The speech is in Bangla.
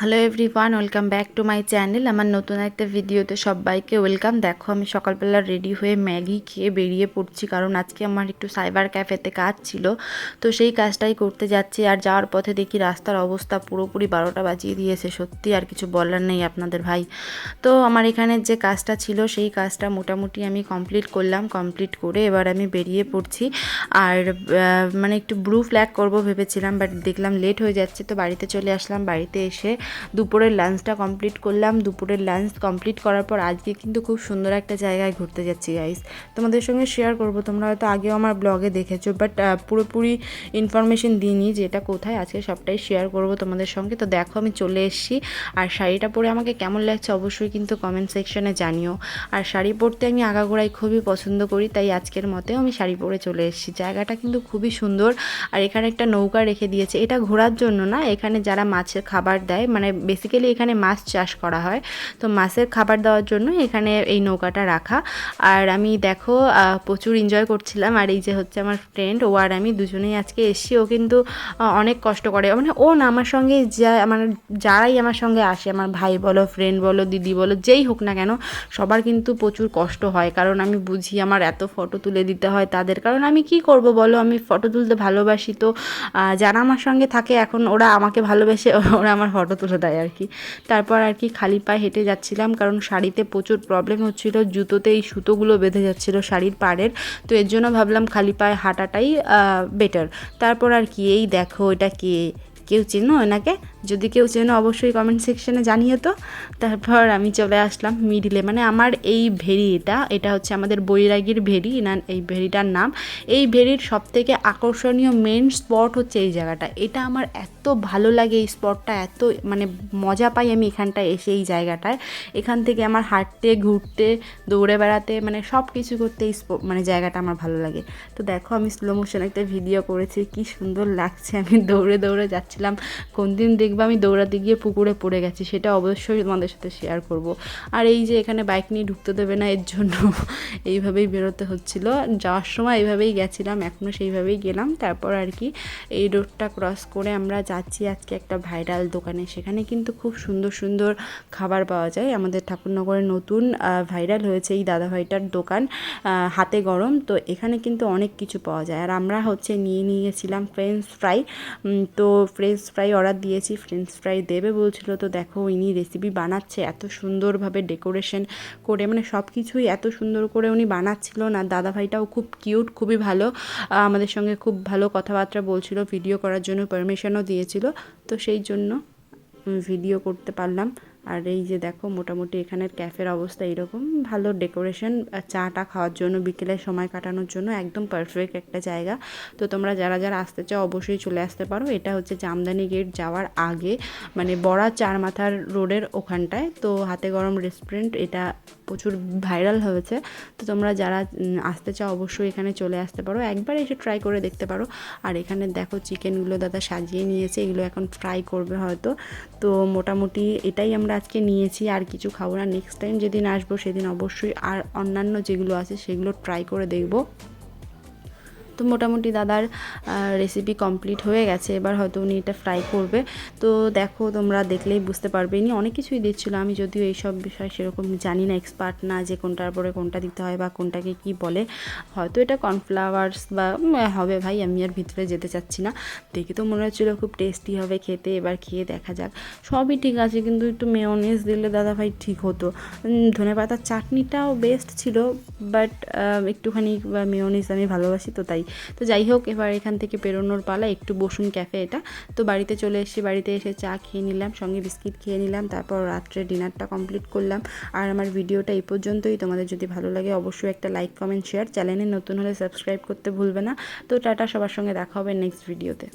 Hello everyone welcome back to my channel আমার নতুন একটা ভিডিওতে সবাইকে ওয়েলকাম দেখো, আমি সকালবেলা রেডি হয়ে ম্যাগি খেয়ে বেরিয়ে পড়ছি, কারণ আজকে আমার একটু সাইবার ক্যাফেতে কাজ ছিল। তো সেই কাজটাই করতে যাচ্ছি, আর যাওয়ার পথে দেখি রাস্তার অবস্থা পুরোপুরি বারোটা বাজিয়ে দিয়েছে, সত্যি আর কিছু বলার নেই আপনাদের ভাই। তো আমার এখানে যে কাজটা ছিল, সেই কাজটা মোটামুটি আমি কমপ্লিট করলাম কমপ্লিট করে এবার আমি বেরিয়ে পড়ছি। আর মানে একটু ব্লু ফ্ল্যাগ করব ভেবেছিলাম বাট দেখলাম লেট হয়ে যাচ্ছে, তো বাড়িতে চলে আসলাম, বাড়িতে এসে দুপুরের লাঞ্চটা কমপ্লিট করলাম। দুপুরের লাঞ্চ কমপ্লিট করার পর আজকে কিন্তু খুব সুন্দর একটা জায়গায় ঘুরতে যাচ্ছি গাইস তোমাদের সঙ্গে শেয়ার করব, তোমরা হয়তো আগেও আমার ব্লগে দেখেছ বাট পুরোপুরি ইনফরমেশন দিইনি যে এটা কোথায়। আজকে সবটাই শেয়ার করব তোমাদের সঙ্গে। তো দেখো, আমি চলে এসেছি। আর শাড়িটা পরে আমাকে কেমন লাগছে অবশ্যই কিন্তু কমেন্ট সেকশনে জানিও। আর শাড়ি পরতে আমি আগাগোড়াই খুবই পছন্দ করি, তাই আজকের মতেও আমি শাড়ি পরে চলে এসেছি। জায়গাটা কিন্তু খুবই সুন্দর। আর এখানে একটা নৌকা রেখে দিয়েছে। এটা ঘোরার জন্য না, এখানে যারা মাছের খাবার দেয় মানে বেসিক্যালি এখানে মাছ চাষ করা হয়। তো মাছের খাবার দেওয়ার জন্য এখানে এই নৌকাটা রাখা। আর আমি দেখো প্রচুর এনজয় করছিলাম। আর এই যে হচ্ছে আমার ফ্রেন্ড ও আর আমি দুজনেই আজকে এসছি। ও কিন্তু অনেক কষ্ট করে। মানে ও না, আমার সঙ্গে যা মানে যারাই আমার সঙ্গে আসে, আমার ভাই বলো ফ্রেন্ড বলো, দিদি বলো, যেই হোক না কেন, সবার কিন্তু প্রচুর কষ্ট হয়। কারণ আমি বুঝি আমার এত ফটো তুলে দিতে হয় তাদের। কারণ আমি কি করব বলো? আমি ফটো তুলতে ভালোবাসি তো। যারা আমার সঙ্গে থাকে, এখন ওরা আমাকে ভালোবেসে, ওরা আমার ফটো তুলে দেয় আর কি। তারপর আর কি খালি পায়ে হেঁটে যাচ্ছিলাম কারণ শাড়িতে প্রচুর প্রবলেম হচ্ছিল, জুতোতে এই সুতোগুলো বেঁধে যাচ্ছিল শাড়ির পাড়ের। তো এর জন্য ভাবলাম খালি পায়ে হাঁটাটাই বেটার তারপর আর কি, এই দেখো এটা কে? কেউ চেনো ওনাকে যদি কেউ চেনো, অবশ্যই কমেন্ট সেকশনে জানিয়ে তো। তারপর আমি চলে আসলাম মিডিলে মানে আমার এই ভেরিটা, এটা এটা হচ্ছে আমাদের বৈরাগীর ভেরি না এই ভেরিটার নাম। এই ভেরির সব থেকে আকর্ষণীয় মেন স্পট হচ্ছে এই জায়গাটা। এটা আমার এত ভালো লাগে এই স্পটটা এত মানে মজা পাই আমি এখানটায় এসে এই জায়গাটায়। এখান থেকে আমার হাঁটতে, ঘুরতে, দৌড়ে বেড়াতে মানে সব কিছু করতে এই মানে জায়গাটা আমার ভালো লাগে। তো দেখো আমি স্লো মোশন একটা ভিডিও করেছি, কি সুন্দর লাগছে। আমি দৌড়ে দৌড়ে যাচ্ছিলাম কোন দিন দেখব, আমি দৌড়াতে গিয়ে পুকুরে পড়ে গেছি, সেটা অবশ্যই তোমাদের সাথে শেয়ার করব। আর এই যে এখানে বাইক নিয়ে ঢুকতে দেবে না, এর জন্য এইভাবেই বেরোতে হচ্ছিল। যাওয়ার সময় এইভাবেই গেছিলাম এখনও সেইভাবেই গেলাম। তারপর আর কি এই রোডটা ক্রস করে আমরা যাচ্ছি আজকে একটা ভাইরাল দোকানে। সেখানে কিন্তু খুব সুন্দর সুন্দর খাবার পাওয়া যায়। আমাদের ঠাকুরনগরে নতুন ভাইরাল হয়েছে এই দাদাভাইটার দোকান হাতে গরম। তো এখানে কিন্তু অনেক কিছু পাওয়া যায়। আর আমরা হচ্ছে নিয়ে নিয়েছিলাম ফ্রেঞ্চ ফ্রাই তো ফ্রেঞ্চ ফ্রাই অর্ডার দিয়েছি ফ্রেঞ্চ ফ্রাই দেবে বলছিল, তো দেখো ইনি রেসিপি বানাচ্ছে, এত সুন্দরভাবে ডেকোরেশন করে মানে সব কিছুই এত সুন্দর করে উনি বানাচ্ছিল না। দাদাভাইটাও খুব কিউট খুবই ভালো। আমাদের সঙ্গে খুব ভালো কথাবার্তা বলছিল ভিডিও করার জন্য পারমিশনও দিয়েছিল, তো সেই জন্য ভিডিও করতে পারলাম। আর এই যে দেখো, মোটামুটি এখানের ক্যাফের অবস্থা এরকম। ভালো ডেকোরেশন চাটা খাওয়ার জন্য, বিকেলে সময় কাটানোর জন্য একদম পারফেক্ট একটা জায়গা। তো তোমরা যারা যারা আসতে চাও, অবশ্যই চলে আসতে পারো। এটা হচ্ছে জামদানি গেট যাওয়ার আগে মানে বড়া চার মাথার রোডের ওখানটায়। তো হাতে গরম রেস্টুরেন্ট, এটা প্রচুর ভাইরাল হয়েছে। তো তোমরা যারা আসতে চাও, অবশ্যই এখানে চলে আসতে পারো। একবার এসে ট্রাই করে দেখতে পারো। আর এখানে দেখো চিকেনগুলো দাদা সাজিয়ে নিয়েছে। এগুলো এখন ফ্রাই করবে হয়তো। তো মোটামুটি এটাই আমরা আজকে নিয়েছি আর কিছু খাব না। নেক্সট টাইম যেদিন আসব সেদিন অবশ্যই আর অন্যান্য যেগুলো আছে সেগুলো ট্রাই করে দেখব। তো মোটামুটি দাদার রেসিপি কমপ্লিট হয়ে গেছে। এবার হয়তো উনি এটা ফ্রাই করবে। তো দেখো, তোমরা দেখলেই বুঝতে পারবে। ইনি অনেক কিছুই দিচ্ছিল। আমি যদিও এইসব বিষয়ে সেরকম জানি না এক্সপার্ট না যে কোনটার পরে কোনটা দিতে হয় বা কোনটাকে কি বলে। হয়তো এটা কর্নফ্লাওয়ার্স বা হবে ভাই, আমি আর ভিতরে যেতে চাচ্ছি না। দেখে তো মনে হচ্ছিল খুব টেস্টি হবে খেতে। এবার খেয়ে দেখা যাক। সবই ঠিক আছে, কিন্তু একটু মেয়নিজ দিলে দাদা ভাই ঠিক হতো। ধনে পাতার চাটনিটাও বেস্ট ছিল বাট একটুখানি মেয়নিজ আমি ভালোবাসি তো তাই। তো যাই হোক, এবার এখান থেকে পেরোনোর পালা, একটু বসুন ক্যাফে এটা। তো বাড়িতে চলে এসে বাড়িতে এসে চা খেয়ে নিলাম, সঙ্গে বিস্কিট খেয়ে নিলাম, তারপর রাত্রে ডিনারটা কমপ্লিট করলাম। আর আমার ভিডিওটা এই পর্যন্তই, তোমাদের যদি ভালো লাগে অবশ্যই একটা লাইক কমেন্ট শেয়ার চ্যানেলে নতুন হলে সাবস্ক্রাইব করতে ভুলবে না। তো টাটা, সবার সঙ্গে দেখা হবে নেক্সট ভিডিওতে